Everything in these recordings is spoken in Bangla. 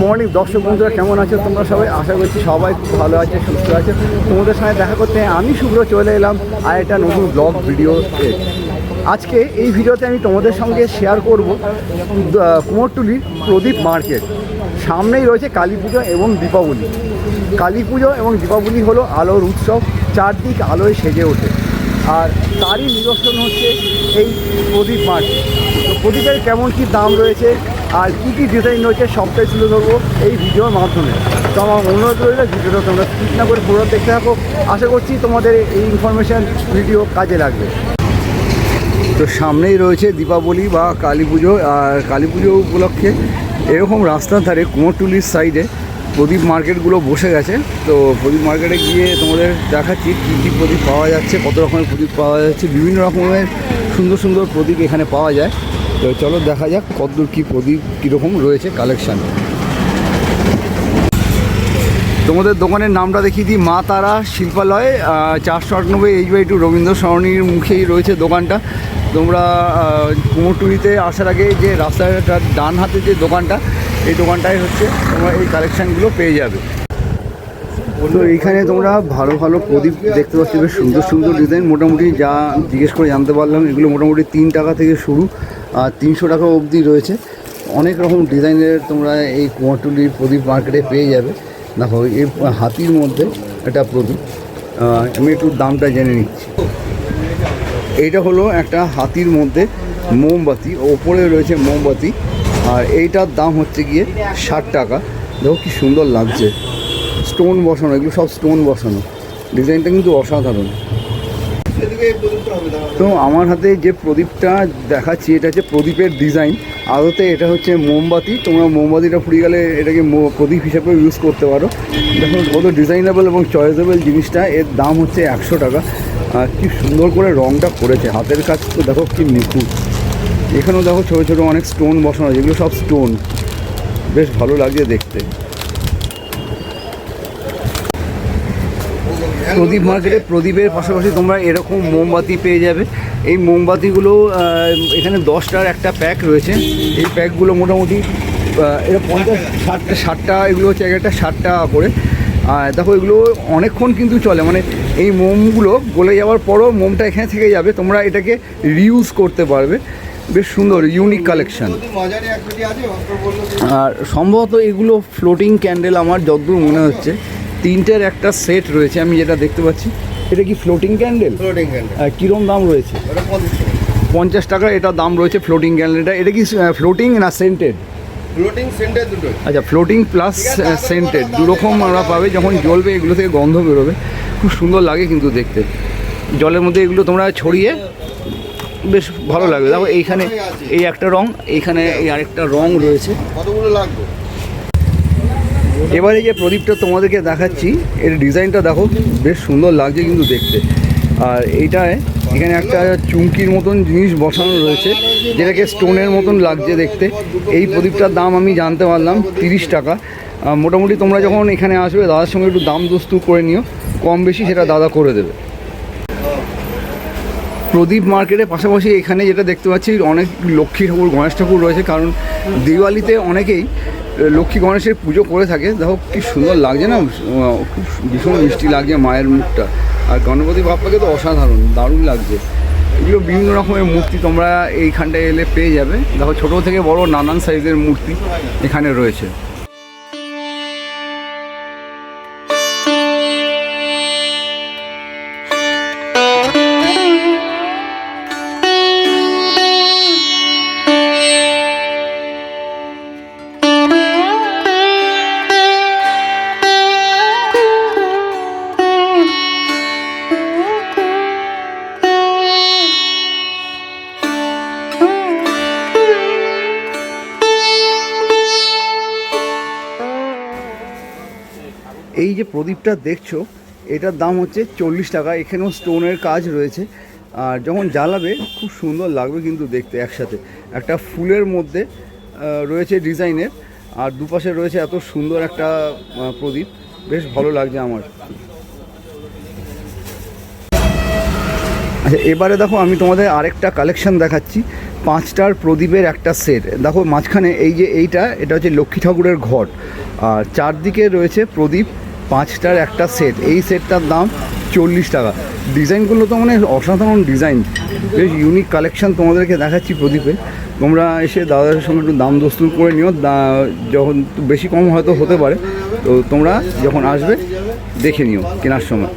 মর্নিং দর্শক বন্ধুরা, কেমন আছো তোমরা সবাই? আশা করছি সবাই খুব ভালো আছে, সুস্থ আছে। তোমাদের সঙ্গে দেখা করতে আমি শুভ্র চলে এলাম আর একটা নতুন ব্লগ ভিডিও আজকে এই ভিডিওতে আমি তোমাদের সঙ্গে শেয়ার করব কুমোরটুলির প্রদীপ মার্কেট। সামনেই রয়েছে কালী পুজো এবং দীপাবলি। কালী পুজো এবং দীপাবলি হলো আলোর উৎসব, চারদিক আলোয় সেজে ওঠে। আর তারই নিদর্শন হচ্ছে এই প্রদীপ মার্কেট। প্রদীপের কেমন কি দাম রয়েছে আর কী কী ডিজাইন রয়েছে সবটাই তুলে ধরবো এই ভিডিওর মাধ্যমে। তো আমার অনুরোধ রইলে ভিডিওটা তোমরা স্কিপ না করে পুরো দেখতে থাকো। আশা করছি তোমাদের এই ইনফরমেশান ভিডিও কাজে লাগবে। তো সামনেই রয়েছে দীপাবলি বা কালী পুজো, আর কালী পুজো উপলক্ষে এরকম রাস্তার ধারে কুমোরটুলির সাইডে প্রদীপ মার্কেটগুলো বসে গেছে। তো প্রদীপ মার্কেটে গিয়ে তোমাদের দেখাচ্ছি কী কী প্রদীপ পাওয়া যাচ্ছে, কত রকমের প্রদীপ পাওয়া যাচ্ছে, বিভিন্ন রকমের সুন্দর সুন্দর প্রদীপ এখানে পাওয়া যায়। তো চলো দেখা যাক কতদূর কী প্রদীপ কীরকম রয়েছে কালেকশান তোমাদের দোকানের নামটা দেখিয়ে দিই মা তারা শিল্পালয় চারশো আটানব্বই এইচ বাই টু রবীন্দ্র সরণির মুখেই রয়েছে দোকানটা। তোমরা আহ, কুমোরটুলিতে আসার আগে যে রাস্তাটার ডান হাতে যে দোকানটা এই দোকানটাই হচ্ছে তোমরা এই কালেকশানগুলো পেয়ে যাবে। তো এইখানে তোমরা ভালো ভালো প্রদীপ দেখতে পাচ্ছ বেশ সুন্দর সুন্দর ডিজাইন মোটামুটি যা জিজ্ঞেস করে জানতে পারলাম এগুলো মোটামুটি তিন টাকা থেকে শুরু। তিনশো টাকা অবধি রয়েছে। অনেক রকম ডিজাইনের তোমরা এই কুমারটুলির প্রদীপ মার্কেটে পেয়ে যাবে। দেখো, এই হাতির মধ্যে একটা প্রদীপ। আমি একটু দামটা জেনে নিচ্ছি। এইটা হলো একটা হাতির মধ্যে মোমবাতি, ওপরে রয়েছে মোমবাতি। আর এইটার দাম হচ্ছে গিয়ে ষাট টাকা। দেখো কি সুন্দর লাগছে। স্টোন বসানো, এগুলো সব স্টোন বসানো। ডিজাইনটা কিন্তু অসাধারণ। তো আমার হাতে যে প্রদীপটা দেখাচ্ছি, এটা হচ্ছে প্রদীপের ডিজাইন আদতে এটা হচ্ছে মোমবাতি। তোমরা মোমবাতিটা ফুরিয়ে গেলে এটাকে প্রদীপ হিসাবে ইউজ করতে পারো। দেখো কত ডিজাইনেবল এবং চয়েসেবল জিনিসটা। এর দাম হচ্ছে একশো টাকা। কি সুন্দর করে রংটা করেছে। হাতের কাজ তো দেখো কি নিখুঁত। এখানেও দেখো ছোটো ছোটো অনেক স্টোন বসানো যেগুলো সব স্টোন বেশ ভালো লাগছে দেখতে। প্রদীপ মার্কেটে প্রদীপের পাশাপাশি তোমরা এরকম মোমবাতি পেয়ে যাবে। এই মোমবাতিগুলো এখানে দশটার একটা প্যাক রয়েছে। এই প্যাকগুলো মোটামুটি এটা পঞ্চাশ, ষাটটা ষাটটা, এগুলো হচ্ছে এক একটা ষাট টাকা করে। আর দেখো, এগুলো অনেকক্ষণ কিন্তু চলে। মানে এই মোমগুলো গলে যাওয়ার পরও মোমটা এখানে থেকে যাবে। তোমরা এটাকে রিউজ করতে পারবে। বেশ সুন্দর ইউনিক কালেকশন আর সম্ভবত এগুলো ফ্লোটিং ক্যান্ডেল আমার যতদূর মনে হচ্ছে। তিনটের একটা সেট রয়েছে আমি যেটা দেখতে পাচ্ছি। এটা কি ফ্লোটিং ক্যান্ডেল ফ্লোটিং ক্যান্ডেল কীরকম দাম রয়েছে? পঞ্চাশ টাকা। এটা দাম রয়েছে ফ্লোটিং ক্যান্ডেলটা এটা কি ফ্লোটিং না সেন্টেড ফ্লোটিং সেন্টার দুটোই। আচ্ছা ফ্লোটিং প্লাস সেন্টেড দুরকম আমরা পাবে যখন জ্বলবে এগুলো থেকে গন্ধ বেরোবে। খুব সুন্দর লাগে কিন্তু দেখতে। জলের মধ্যে এগুলো তোমরা ছড়িয়ে বেশ ভালো লাগবে। দেখো এইখানে এই একটা রং এইখানে এই আরেকটা রং রয়েছে। কতগুলো লাগবে? এবারে যে প্রদীপটা তোমাদেরকে দেখাচ্ছি, এর ডিজাইনটা দেখো, বেশ সুন্দর লাগছে কিন্তু দেখতে। আর এইটায় এখানে একটা চুমকির মতন জিনিস বসানো রয়েছে, যেটাকে স্টোনের মতন লাগছে দেখতে। এই প্রদীপটার দাম আমি জানতে পারলাম, তিরিশ টাকা। মোটামুটি তোমরা যখন এখানে আসবে, দাদার সঙ্গে একটু দাম দস্তু করে নিও, কম বেশি সেটা দাদা করে দেবে। প্রদীপ মার্কেটের পাশাপাশি এখানে যেটা দেখতে পাচ্ছি, অনেক লক্ষ্মী ঠাকুর, গণেশ ঠাকুর রয়েছে, কারণ দিওয়ালিতে অনেকেই লক্ষ্মী গণেশের পুজো করে থাকে। দেখো কি সুন্দর লাগছে না? খুব ভীষণ মিষ্টি লাগছে মায়ের মুখটা। আর গণপতি বাপ্পাকে তো অসাধারণ, দারুণ লাগছে। এগুলো বিভিন্ন রকমের মূর্তি তোমরা এইখানটায় এলে পেয়ে যাবে। দেখো ছোটো থেকে বড় নানান সাইজের মূর্তি এখানে রয়েছে। এই যে প্রদীপটা দেখছ, এটার দাম হচ্ছে চল্লিশ টাকা। এখানেও স্টোনের কাজ রয়েছে। আর যখন জ্বালাবে, খুব সুন্দর লাগবে কিন্তু দেখতে একসাথে। একটা ফুলের মধ্যে রয়েছে ডিজাইনের। আর দুপাশে রয়েছে এত সুন্দর একটা প্রদীপ। বেশ ভালো লাগছে আমার। আচ্ছা এবারে দেখো, আমি তোমাদের আরেকটা কালেকশন দেখাচ্ছি। পাঁচটার প্রদীপের একটা সেট দেখো, মাঝখানে এই যে এইটা, এটা হচ্ছে লক্ষ্মী ঠাকুরের ঘট আর চারদিকে রয়েছে প্রদীপ, পাঁচটার একটা সেট এই সেটটার দাম চল্লিশ টাকা। ডিজাইনগুলো তো মানে অসাধারণ ডিজাইন বেশ ইউনিক কালেকশন তোমাদেরকে দেখাচ্ছি প্রদীপে তোমরা এসে দাদাদের সঙ্গে একটু দাম দস্তুর করে নিও। যখন বেশি কম হয়তো হতে পারে। তো তোমরা যখন আসবে, দেখে নিও কেনার সময়।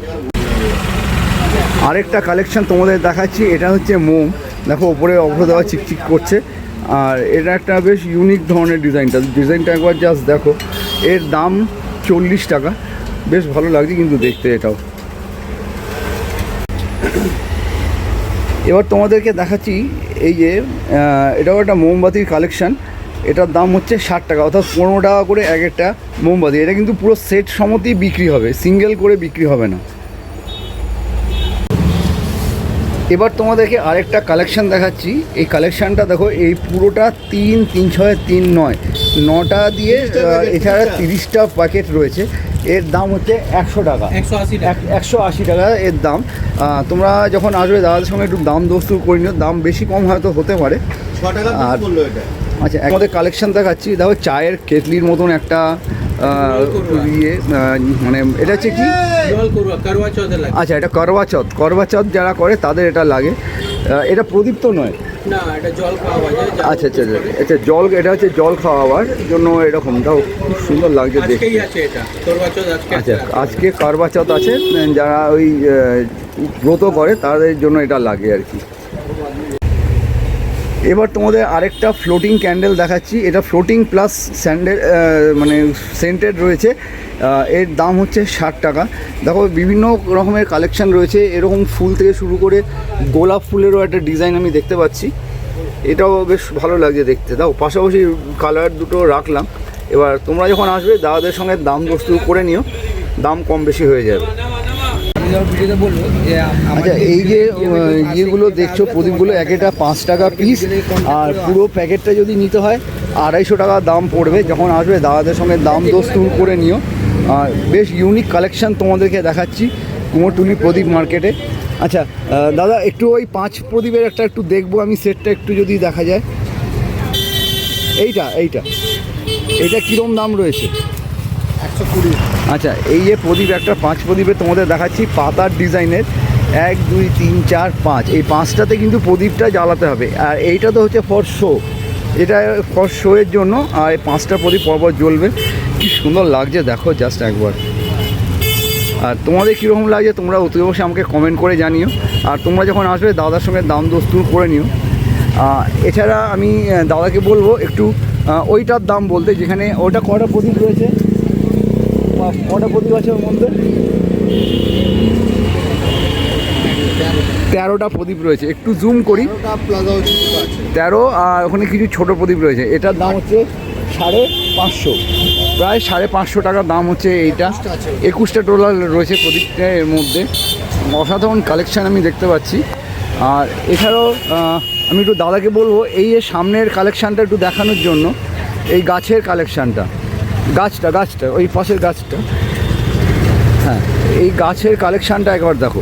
আরেকটা কালেকশন তোমাদের দেখাচ্ছি। এটা হচ্ছে মোম। দেখো ওপরে অভ্র দেওয়া চিকচিক করছে। আর এটা একটা বেশ ইউনিক ধরনের ডিজাইনটা ডিজাইনটা একবার জাস্ট দেখো, এর দাম চল্লিশ টাকা। বেশ ভালো লাগছে, কিন্তু দেখতে এটাও। এবার তোমাদেরকে দেখাচ্ছি, এই যে এটাও একটা মোমবাতির কালেকশান এটার দাম হচ্ছে ষাট টাকা, অর্থাৎ পনেরো টাকা করে এক একটা মোমবাতি। এটা কিন্তু পুরো সেট সমতেই বিক্রি হবে সিঙ্গেল করে বিক্রি হবে না। এবার তোমাদেরকে আরেকটা কালেকশান দেখাচ্ছি। এই কালেকশানটা দেখো এই পুরোটা তিন তিন ছয় তিন নয়। নটা দিয়ে এছাড়া তিরিশটা প্যাকেট রয়েছে। এর দাম হচ্ছে একশো টাকা। একশো আশি টাকা। এক- একশো আশি টাকা এর দাম। তোমরা যখন আসবে দাদাদের সঙ্গে একটু দাম দস্তুর করে নিও। দাম বেশি কম হয়তো হতে পারে। আর- আচ্ছা আমাদের কালেকশন দেখাচ্ছি। দেখো চায়ের কেটলির মতন একটা ইয়ে মানে এটা হচ্ছে কি? আচ্ছা এটা করবা চৌথ করবা চৌথ যারা করে তাদের এটা লাগে। এটা প্রদীপ তো নয়? আচ্ছা আচ্ছা আচ্ছা। আচ্ছা জল এটা হচ্ছে জল খাওয়াবার জন্য এরকম। দাও খুব সুন্দর লাগছে দেখতে। আচ্ছা আছে। আজকে করবা চৌথ আছে যারা ওই ব্রত করে তাদের জন্য এটা লাগে আর কি। এবার তোমাদের আরেকটা ফ্লোটিং ক্যান্ডেল দেখাচ্ছি। এটা ফ্লোটিং প্লাস স্যান্ডেল মানে সেন্টেড রয়েছে। এর দাম হচ্ছে ষাট টাকা। দেখো, বিভিন্ন রকমের কালেকশান রয়েছে। এরকম ফুল থেকে শুরু করে গোলাপ ফুলেরও একটা ডিজাইন আমি দেখতে পাচ্ছি। এটাও বেশ ভালো লাগছে দেখতে। দাও, পাশাপাশি কালার দুটো রাখলাম। এবার তোমরা যখন আসবে, দাদাদের সঙ্গে দাম দস্তু করে নিও। দাম কম বেশি হয়ে যাবে। যখন ভিডিওতে বলব যে আচ্ছা এই যে ইয়েগুলো দেখছ প্রদীপগুলো এক একটা পাঁচ টাকা পিস আর পুরো প্যাকেটটা যদি নিতে হয় আড়াইশো টাকা দাম পড়বে যখন আসবে দাদাদের সঙ্গে দাম দস্তুর করে নিও। আর বেশ ইউনিক কালেকশন তোমাদেরকে দেখাচ্ছি কুমোরটুলি প্রদীপ মার্কেটে আচ্ছা দাদা একটু ওই পাঁচ প্রদীপের একটা একটু দেখব আমি সেটটা একটু যদি দেখা যায়। এইটা এইটা। এইটা কীরকম দাম রয়েছে? আচ্ছা এই যে প্রদীপ, একটা পাঁচ প্রদীপে তোমাদের দেখাচ্ছি, পাতার ডিজাইনের। এক, দুই, তিন, চার, পাঁচ। এই পাঁচটাতে কিন্তু প্রদীপটা জ্বালাতে হবে। আর এইটা তো হচ্ছে ফর শো এটা ফর শো এর জন্য, আর এই পাঁচটা প্রদীপ পরপর জ্বলবে। কি সুন্দর লাগছে, দেখো জাস্ট একবার। আর তোমাদের কীরকম লাগছে, তোমরা অতি অবশ্যই আমাকে কমেন্ট করে জানিও। আর তোমরা যখন আসবে, দাদার সঙ্গে দাম দস্তুর করে নিও। এছাড়া আমি দাদাকে বলব একটু ওইটার দাম বলতে, যেখানে ওটা কটা প্রদীপ রয়েছে? কটা প্রদীপ আছে ওর মধ্যে? তেরোটা প্রদীপ রয়েছে। একটু জুম করি। তেরো আর ওখানে কিছু ছোট প্রদীপ রয়েছে। এটার দাম হচ্ছে সাড়ে পাঁচশো। প্রায় সাড়ে পাঁচশো টাকার দাম হচ্ছে এইটা। একুশটা ডলার রয়েছে প্রদীপটা এর মধ্যে। অসাধারণ কালেকশান আমি দেখতে পাচ্ছি। আর এছাড়াও আমি একটু দাদাকে বলব এই যে সামনের কালেকশানটা একটু দেখানোর জন্য এই গাছের কালেকশানটা গাছটা গাছটা ওই পাশের গাছটা। হ্যাঁ এই গাছের কালেকশানটা একবার দেখো।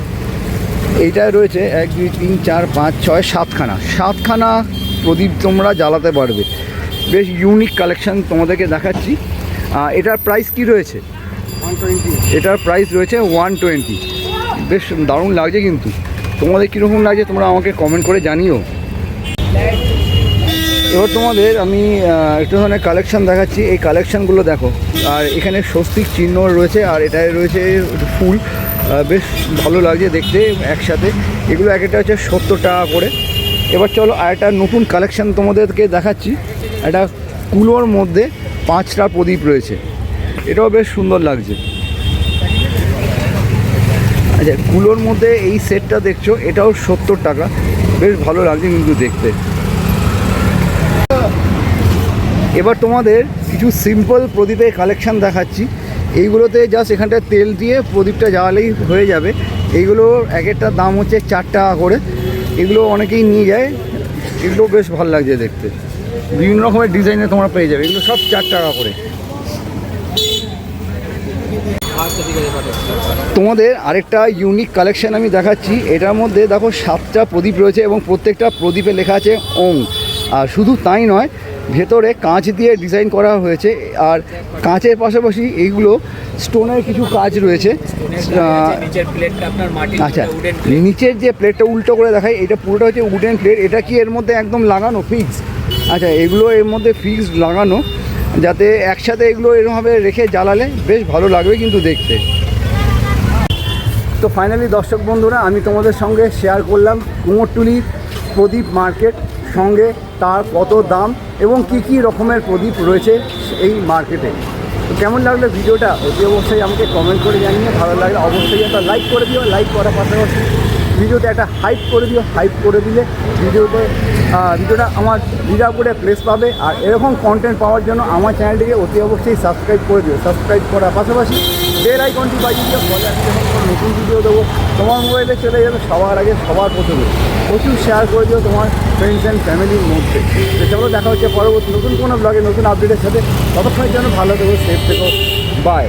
এইটায় রয়েছে এক দুই তিন চার পাঁচ ছয় সাতখানা। সাতখানা প্রদীপ তোমরা জ্বালাতে পারবে। বেশ ইউনিক কালেকশান তোমাদেরকে দেখাচ্ছি। এটার প্রাইস কি রয়েছে? এটার প্রাইস রয়েছে ওয়ান টোয়েন্টি বেশ দারুণ লাগছে কিন্তু। তোমাদের কীরকম লাগছে তোমরা আমাকে কমেন্ট করে জানিও। এবার তোমাদের আমি একটু ধরনের কালেকশন দেখাচ্ছি। এই কালেকশানগুলো দেখো, আর এখানে স্বস্তিক চিহ্ন রয়েছে, আর এটায় রয়েছে ফুল। বেশ ভালো লাগছে দেখতে একসাথে। এগুলো এক একটা হচ্ছে সত্তর টাকা করে। এবার চলো আর একটা নতুন কালেকশান তোমাদেরকে দেখাচ্ছি। একটা কুলোর মধ্যে পাঁচটা প্রদীপ রয়েছে। এটাও বেশ সুন্দর লাগছে। আচ্ছা কুলোর মধ্যে এই সেটটা দেখছ, এটাও সত্তর টাকা। বেশ ভালো লাগছে কিন্তু দেখতে। এবার তোমাদের কিছু সিম্পল প্রদীপের কালেকশান দেখাচ্ছি। এইগুলোতে জাস্ট এখানটায় তেল দিয়ে প্রদীপটা জ্বালালেই হয়ে যাবে। এইগুলো এক একটা দাম হচ্ছে চার টাকা করে। এগুলো অনেকেই নিয়ে যায়। এগুলো বেশ ভালো লাগছে দেখতে। বিভিন্ন রকমের ডিজাইনে তোমরা পেয়ে যাবে। এগুলো সব চার টাকা করে। তোমাদের আরেকটা ইউনিক কালেকশন আমি দেখাচ্ছি। এটার মধ্যে দেখো সাতটা প্রদীপ রয়েছে এবং প্রত্যেকটা প্রদীপে লেখা আছে ওং আর শুধু তাই নয় ভেতরে কাঁচ দিয়ে ডিজাইন করা হয়েছে আর কাঁচের পাশাপাশি এইগুলো স্টোনের কিছু কাজ রয়েছে। আচ্ছা নিচের যে প্লেটটা উল্টো করে দেখাই এটা পুরোটা হচ্ছে উডেন প্লেট এটা কি এর মধ্যে একদম লাগানো? ফিক্স আচ্ছা এগুলো এর মধ্যে ফিক্স লাগানো যাতে একসাথে এগুলো এরকমভাবে রেখে জ্বালালে বেশ ভালো লাগবে কিন্তু দেখতে। তো ফাইনালি দর্শক বন্ধুরা আমি তোমাদের সঙ্গে শেয়ার করলাম কুমোরটুলি প্রদীপ মার্কেট সঙ্গে তার কত দাম এবং কি কি রকমের প্রদীপ রয়েছে এই মার্কেটে। তো কেমন লাগল ভিডিওটা? অতি অবশ্যই আমাকে কমেন্ট করে জানিয়ে ভালো লাগলে অবশ্যই একটা লাইক করে দিও। লাইক করার পাশাপাশি ভিডিওতে একটা হাইপ করে দিও। হাইপ করে দিলে ভিডিওতে ভিডিওটা আমার করে প্লেস পাবে। আর এরকম কন্টেন্ট পাওয়ার জন্য আমার চ্যানেলটিকে অতি অবশ্যই সাবস্ক্রাইব করে দিও। সাবস্ক্রাইব করার পাশাপাশি বেল আইকনটি বাজিয়ে দিও। ফলে আমি যখন নতুন ভিডিও দেবো তোমার মোবাইলে চলে যাবে, সবার আগে সবার প্রথমে। প্রচুর শেয়ার করে দিও তোমার ফ্রেন্ডস অ্যান্ড ফ্যামিলির মধ্যে। তো দেখা হচ্ছে পরবর্তী নতুন কোনো ব্লগে নতুন আপডেটের সাথে। ততক্ষণের জন্য ভালো থেকো সেফ থেকো। বাই